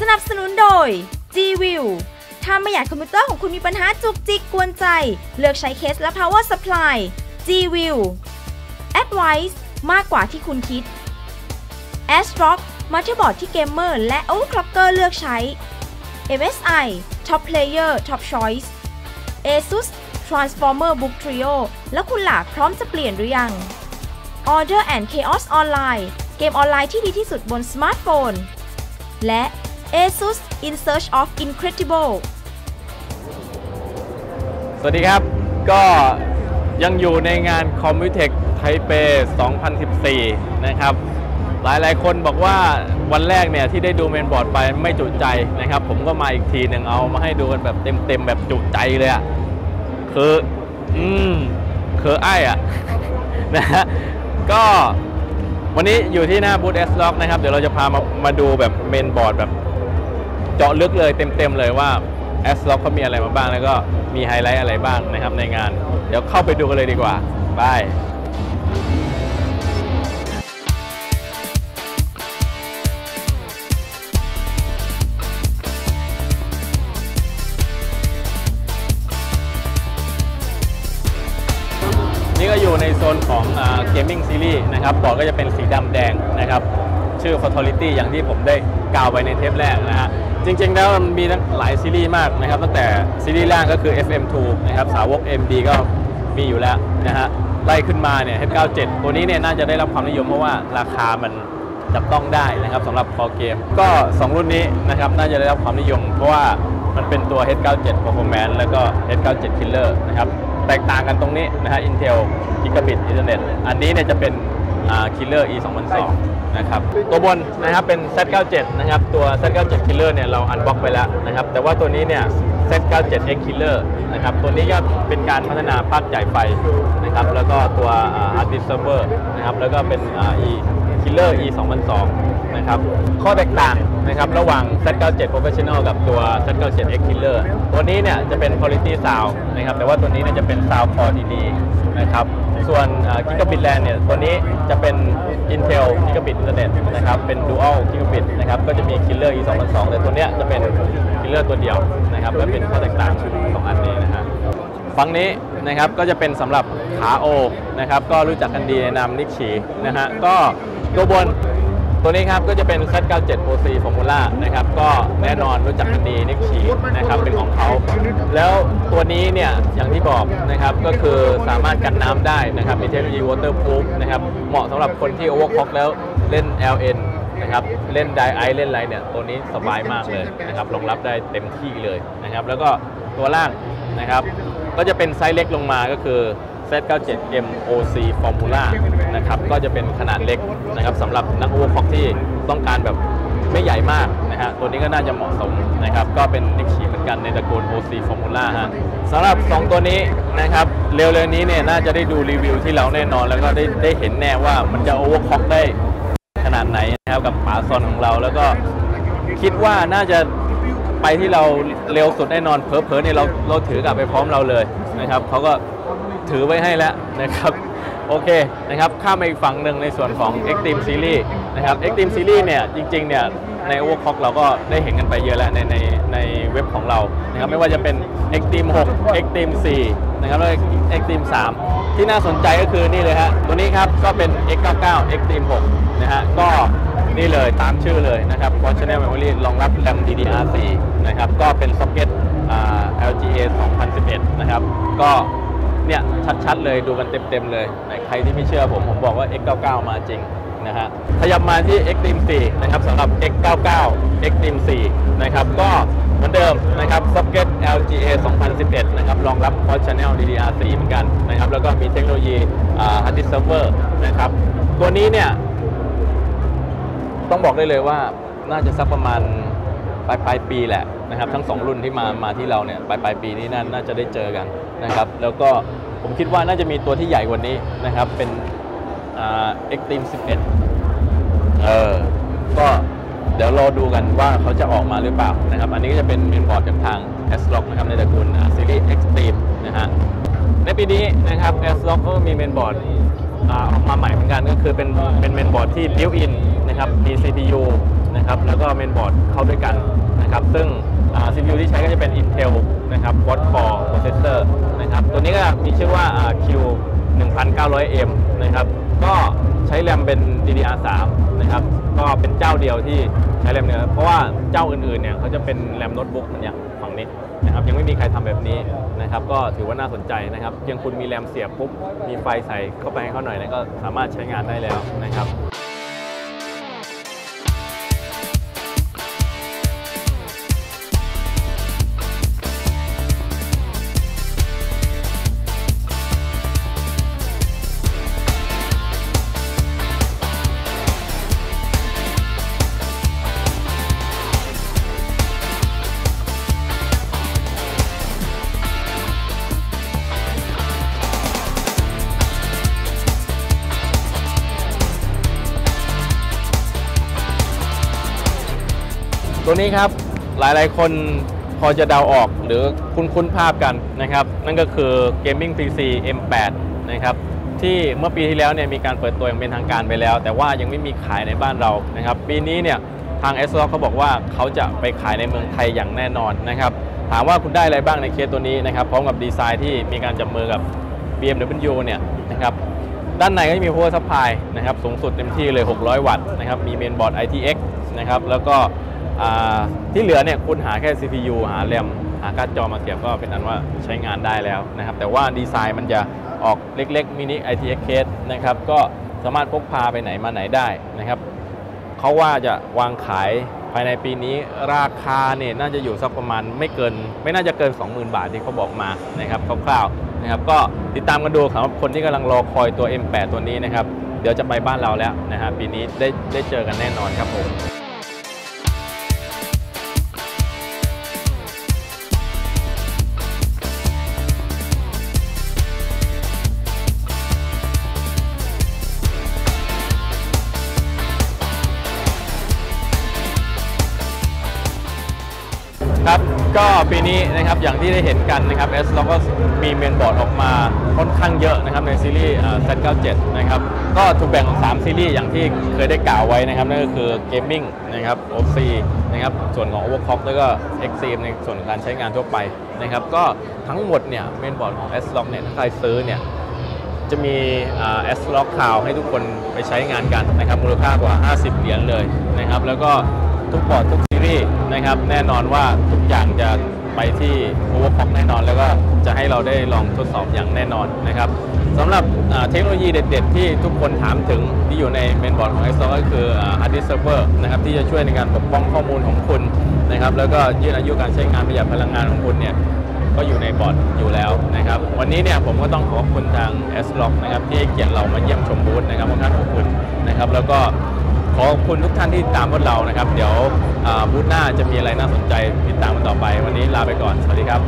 สนับสนุนโดย G-View ถ้าไม่อยากคอมพิวเตอร์ของคุณมีปัญหาจุกจิกกวนใจ เลือกใช้เคสและ power supply G-View Advice มากกว่าที่คุณคิด ASRock มาเตอร์บอร์ดที่เกมเมอร์และ overclocker เลือกใช้ MSI Top Player Top Choice ASUS Transformer Book Trio แล้วคุณหล่ะพร้อมจะเปลี่ยนหรือยัง Order and Chaos Online เกมออนไลน์ที่ดีที่สุดบนสมาร์ทโฟน และ ASUS In Search of Incredible สวัสดีครับ ก็ยังอยู่ในงาน Computex Taipei 2014 นะครับ หลายหลายๆคนบอกว่าวันแรกเนี่ยที่ได้ดูเมนบอร์ดไปไม่จุใจนะครับ ผมก็มาอีกทีหนึ่งเอามาให้ดูกันแบบเต็มๆ แบบจุใจเลยอะคือ อืมคือไอ้อะนะฮะก็วันนี้อยู่ที่หน้าบูธ S Lock นะครับ เดี๋ยวเราจะพามามาดูแบบเมนบอร์ดแบบ เจาะลึกเลยเต็มๆเลยว่า S Lock เขามีอะไรมาบ้าง แล้วก็มีไฮไลท์อะไรบ้างนะครับในงาน เดี๋ยวเข้าไปดูกันเลยดีกว่าบายนี่ก็อยู่ในโซนของเกมมิ่งซีรีส์นะครับบอร์ดก็จะเป็นสีดำแดงนะครับ ชื่อ Fatality อย่างที่ผมได้กล่าวไปในเทปแรกนะฮะ จริงๆแล้วมันมีทั้งหลายซีรีส์มากนะครับตั้งแต่ซีรีส์ล่างก็คือ FM2 นะครับสาวก MD ก็มีอยู่แล้วนะฮะไล่ขึ้นมาเนี่ย H97 ตัวนี้เนี่ยน่าจะได้รับความนิยมเพราะว่าราคามันจับต้องได้นะครับสำหรับคอเกม ก็ 2 รุ่นนี้นะครับน่าจะได้รับความนิยม เพราะว่ามันเป็นตัว H97 Performance แล้วก็ H97 Killer นะครับแตกต่างกันตรงนี้นะฮะ Intel Gigabit Ethernet อันนี้เนี่ยจะเป็น Killer E 2002นะครับตัวบนนะครับเป็น Z97 นะครับตัว Z97 Killer เนี่ยเราอันบ็อกไปแล้วนะครับแต่ว่าตัวนี้เนี่ย Z97X Killer นะครับตัวนี้ก็เป็นการพัฒนาภาพจ่ายไฟนะครับแล้วก็ตัว Hard Disk Server นะครับแล้วก็เป็นอ่า E Killer E 2002นะครับข้อแตกต่างนะครับระหว่าง Z97 Professional กับตัว Z97X Killer ตัวนี้เนี่ยจะเป็น Quality Sound นะครับแต่ว่าตัวนี้เนี่ยจะเป็น Sound Core DD นะครับ ส่วนกิกะบิตแลนเนี่ยตัวนี้จะเป็น Intel กิกะบิตอินเทอร์เน็ตนะครับเป็น Dual กิกะบิตนะครับก็จะมี Killer E 2002แต่ตัวเนี้ยจะเป็น Killer ตัวเดียวนะครับและเป็นข้อแตกต่างสองอันนี้นะฮะฝั่งนี้นะครับก็จะเป็นสำหรับขาโอนะครับก็รู้จักกันดีในนามนิกชีนะฮะก็ตัวบน ตัวนี้ครับก็จะเป็น Z97 OC Formula นะครับก็แน่นอนรู้จักกันดีนิกชีนะครับเป็นของเขาแล้วตัวนี้เนี่ยอย่างที่บอกนะครับก็คือสามารถกันน้ำได้นะครับมีเทคโนโลยี waterproof นะครับเหมาะสำหรับคนที่ overclock แล้วเล่น LN นะครับเล่นไดไอเล่นอะไรเนี่ยตัวนี้สบายมากเลยนะครับรองรับได้เต็มที่เลยนะครับแล้วก็ตัวล่างนะครับก็จะเป็นไซส์เล็กลงมาก็คือ Z97M OC Formula นะครับก็จะเป็นขนาดเล็กนะครับสำหรับนักโอเวอร์คล็อกที่ต้องการแบบไม่ใหญ่มากนะฮะตัวนี้ก็น่าจะเหมาะสมนะครับก็เป็นนิกชีเหมือนกันในตระกูล OC Formula ฮะสำหรับ 2 ตัวนี้นะครับเร็วๆนี้เนี่ยน่าจะได้ดูรีวิวที่เราแน่นอน แล้วก็ได้ได้เห็นแน่ว่ามันจะโอเวอร์คล็อกได้ขนาดไหนนะครับกับป๋าซอนของเราแล้วก็คิดว่าน่าจะไปที่เราเร็วสุดแน่นอนเพอๆเนี่ยเราเราถือกลับไปพร้อมเราเลยนะครับเขาก็ ถือไว้ให้แล้วนะครับโอเคนะครับข้ามไปอีกฝั่งหนึ่งในส่วนของ Extreme Series นะครับ Extreme Series เนี่ยจริงๆเนี่ยใน Overclock เราก็ได้เห็นกันไปเยอะแล้วในในในเว็บของเรานะครับไม่ว่าจะเป็น Extreme 6 Extreme 4นะครับแล้วก็ Extreme 3 ที่น่าสนใจก็คือนี่เลยฮะตัวนี้ครับก็เป็น X99 Extreme 6นะฮะก็นี่เลยตามชื่อเลยนะครับ p o r t i o n a l Memory รองรับ RAM DDR4 นะครับก็เป็นซ็อกเก็ต LGA 2011 นะครับก็ เนี่ยชัดๆเลยดูกันเต็มๆเลยใครที่ไม่เชื่อผมผมบอกว่า X99 มาจริงนะฮะขยับมาที่ Xtreme 4นะครับสำหรับ X99 Xtreme 4นะครับก็เหมือนเดิมนะครับซ็อกเก็ต LGA 2011นะครับรองรับ p o r t i o n a l DDR4 เหมือนกันนะครับแล้วก็มีเทคโนโลยี Hard Disk Server นะครับตัวนี้เนี่ย ต้องบอกได้เลยว่าน่าจะสักประมาณ ปลายปลายปีแหละนะครับทั้งสองรุ่นที่มามาที่เราเนี่ยปลายปลายปีนี้น่าน่าจะได้เจอกันนะครับแล้วก็ผมคิดว่าน่าจะมีตัวที่ใหญ่กว่านี้นะครับเป็นเอ่า Extreme 11เออก็เดี๋ยวรอดูกันว่าเขาจะออกมาหรือเปล่านะครับอันนี้ก็จะเป็นเมนบอร์ดจากทาง s l o c นะครับในตระกูลซีรีส์ Extreme นะฮะในปีนี้นะครับ s l o c k ก็มีเมนบอร์ดอ่าออกมาใหม่เหมือนกันก็คือเป็นเป็นเมนบอร์ดที่ built in นะครับมี CPU นะครับแล้วก็เมนบอร์ดเข้าด้วยกันนะครับซึ่ง CPU ที่ใช้ก็จะเป็น Intel นะครับ Quad Core Processor นะครับตัวนี้ก็มีชื่อว่าอ่า Q 1900M นะครับก็ใช้แรมเป็น DDR3 นะครับก็เป็นเจ้าเดียวที่ใช้แรมเนี่ยเพราะว่าเจ้าอื่นๆเนี่ยเขาจะเป็นแรมโน้ตบุ๊กอย่างฝั่งนี้นะครับยังไม่มีใครทำแบบนี้นะครับก็ถือว่าน่าสนใจนะครับเพียงคุณมีแรมเสียบปุ๊บมีไฟใส่เข้าไปให้เขาหน่อยนยก็สามารถใช้งานได้แล้วนะครับ ตัวนี้ครับหลายๆ คนพอจะเดาออกหรือคุ้นคุ้นๆภาพกันนะครับ นั่นก็คือ Gaming PC M8 นะครับที่เมื่อปีที่แล้วเนี่ยมีการเปิดตัวอย่างเป็นทางการไปแล้ว แต่ว่ายังไม่มีขายในบ้านเรานะครับ ปีนี้เนี่ยทาง s อ o เขาบอกว่าเขาจะไปขายในเมืองไทยอย่างแน่นอนนะครับ ถามว่าคุณได้อะไรบ้างในเคสตัวนี้นะครับ พร้อมกับดีไซน์ที่มีการจับมือกับ BMW เนี่ยนะครับด้านในก็มี power supply นะครับสูงสุดเต็มที่เลย 600 วัตต์นะครับมีเมนบอร์ด ITX นะครับแล้วก็ ที่เหลือเนี่ยคุณหาแค่ CPU หาแรมหาการ์ดจอมาเสียบก็เป็นอันว่าใช้งานได้แล้วนะครับ แต่ว่าดีไซน์มันจะออกเล็กๆมินิ ITX case นะครับก็สามารถพกพาไปไหนมาไหนได้นะครับเขาว่าจะวางขายภายในปีนี้ราคาเนี่ยน่าจะอยู่สักประมาณไม่เกิน ไม่น่าจะเกิน 20,000 บาทที่เขาบอกมานะครับคร่าวๆนะครับก็ติดตามกันดูสำหรับคนที่กำลังรอคอยตัว M8 ตัวนี้นะครับ เดี๋ยวจะไปบ้านเราแล้วนะฮะปีนี้ได้ได้เจอกันแน่นอนครับผม ก็ปีนี้นะครับอย่างที่ได้เห็นกันนะครับ S เราก็มีเมนบอร์ดออกมาค่อนข้างเยอะนะครับในซีรีส์อ่า Z97 นะครับก็ถูกแบ่งออก3ซีรีส์อย่างที่เคยได้กล่าวไว้นะครับนั่นก็คือ Gaming นะครับ OC นะครับส่วนของ Overclock แล้วก็ Extreme ในส่วนของการใช้งานทั่วไปนะครับก็ทั้งหมดเนี่ยเมนบอร์ดของ S Log เนี่ยถ้าใครซื้อเนี่ยจะมีแอสล็อกคาวให้ทุกคนไปใช้งานกันนะครับมูลค่ากว่า 50 เหรียญเลยนะครับแล้วก็ทุกบอร์ดทุก รีส์นะครับ แน่นอนว่าทุกอย่างจะไปที่ Overclock แน่นอน แล้วก็จะให้เราได้ลองทดสอบอย่างแน่นอนนะครับสำหรับเทคโนโลยีเด็ด ๆ ที่ทุกคนถามถึงที่อยู่ในเมนบอร์ดของ s อ o ก็คือ Hard Disk Server นะครับที่จะช่วยในการปกป้องข้อมูลของคุณนะครับ แล้วก็ยืดอายุการใช้งานประหยัดพลังงานของคุณเนี่ยก็อยู่ในบอร์ดอยู่แล้วนะครับ วันนี้เนี่ยผมก็ต้องขอบคุณทาง s l o c นะครับที่ให้เกียรติเรามาเยี่ยมชมบูธนะครับค่อนข้างขอบคุณนะครับ แล้วก็ ขอบคุณทุกท่านที่ตามพวกเรานะครับ เดี๋ยวบูธหน้าจะมีอะไรน่าสนใจติดตามกันต่อไป วันนี้ลาไปก่อน สวัสดีครับ